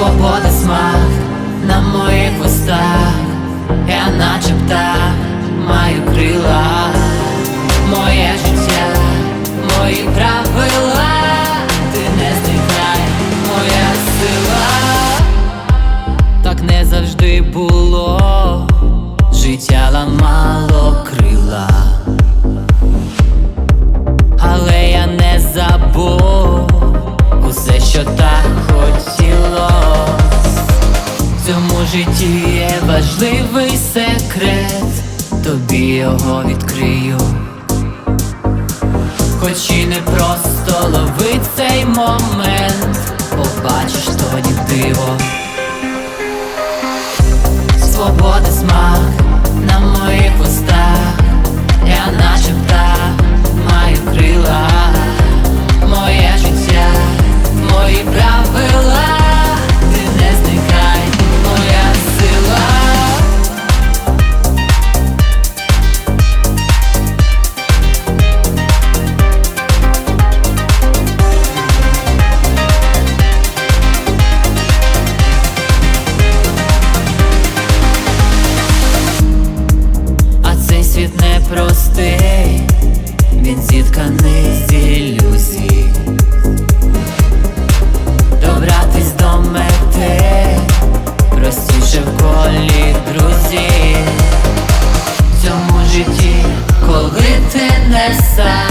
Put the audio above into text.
Свобода смак на моїх вустах, я наче маю крила, моє життя, мої правила, ти не зникай, моя сила, так не завжди було, життя ламало крила. Цьому житті є важливий секрет, тобі його відкрию. Хоч і не просто лови цей момент, побачиш тоді диво. Ти